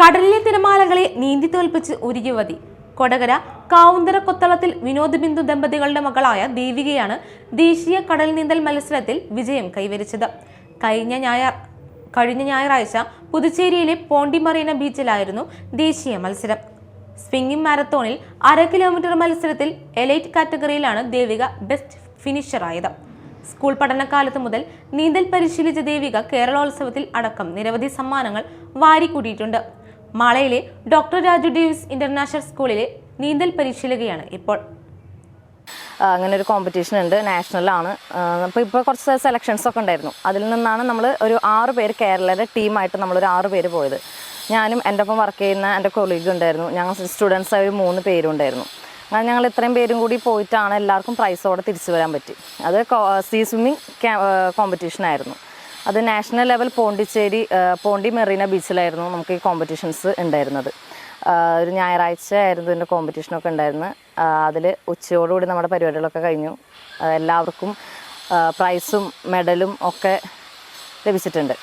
കടലിലെ തിരമാലകളെ നീന്തി തോൽപ്പിച്ച് ഒരു യുവതി കൊടകര കാവുന്തര കൊത്തളത്തിൽ വിനോദ് ബിന്ദു ദമ്പതികളുടെ മകളായ ദേവികയാണ് ദേശീയ കടൽ നീന്തൽ മത്സരത്തിൽ വിജയം കൈവരിച്ചത്. കഴിഞ്ഞ ഞായർ കഴിഞ്ഞ ഞായറാഴ്ച പുതുച്ചേരിയിലെ പോണ്ടിമറീന ബീച്ചിലായിരുന്നു ദേശീയ മത്സരം. സ്വിംഗിംഗ് മാരത്തോണിൽ അര കിലോമീറ്റർ മത്സരത്തിൽ എലൈറ്റ് കാറ്റഗറിയിലാണ് ദേവിക ബെസ്റ്റ് ഫിനിഷറായത്. സ്കൂൾ പഠനകാലത്ത് മുതൽ നീന്തൽ പരിശീലിച്ച ദേവിക കേരളോത്സവത്തിൽ അടക്കം നിരവധി സമ്മാനങ്ങൾ വാരിക്കൂട്ടിയിട്ടുണ്ട് മാളയിലെ ഡോക്ടർ രാജു ഡേവിസ് ഇന്റർനാഷണൽ സ്കൂളിലെ നീന്തൽ പരിശീലകയാണ് ഇപ്പോൾ. അങ്ങനെ ഒരു കോമ്പറ്റീഷൻ ഉണ്ട് നാഷണലാണ് അപ്പോൾ ഇപ്പോൾ കുറച്ച് സെലക്ഷൻസ് ഒക്കെ ഉണ്ടായിരുന്നു. അതിൽ നിന്നാണ് നമ്മൾ ഒരു ആറ് പേര് കേരളയുടെ ടീമായിട്ട് നമ്മളൊരു ആറ് പേര് പോയത്. ഞാനും എന്റെ ഒപ്പം വർക്ക് ചെയ്യുന്ന എന്റെ കൊളീഗ് ഉണ്ടായിരുന്നു. ഞങ്ങൾ സ്റ്റുഡൻസ് ഒരു മൂന്ന് പേരും ഉണ്ടായിരുന്നു. അങ്ങനെ ഞങ്ങൾ ഇത്രയും പേരും കൂടി പോയിട്ടാണ് എല്ലാവർക്കും പ്രൈസോടെ തിരിച്ചു വരാൻ പറ്റി. അത് സീ സ്വിമ്മിങ് കോമ്പറ്റീഷൻ ആയിരുന്നു. അത് നാഷണൽ ലെവൽ പോണ്ടിച്ചേരി പോണ്ടി മെറീന ബീച്ചിലായിരുന്നു നമുക്ക് ഈ കോമ്പറ്റീഷൻസ് ഉണ്ടായിരുന്നത്. ഒരു ഞായറാഴ്ച ആയിരുന്നു ഇതിന്റെ കോമ്പറ്റീഷനൊക്കെ ഉണ്ടായിരുന്നു അതിൽ ഉച്ചയോടുകൂടി നമ്മുടെ പരിപാടികളൊക്കെ കഴിഞ്ഞു. എല്ലാവർക്കും പ്രൈസും മെഡലും ഒക്കെ ലഭിച്ചിട്ടുണ്ട്.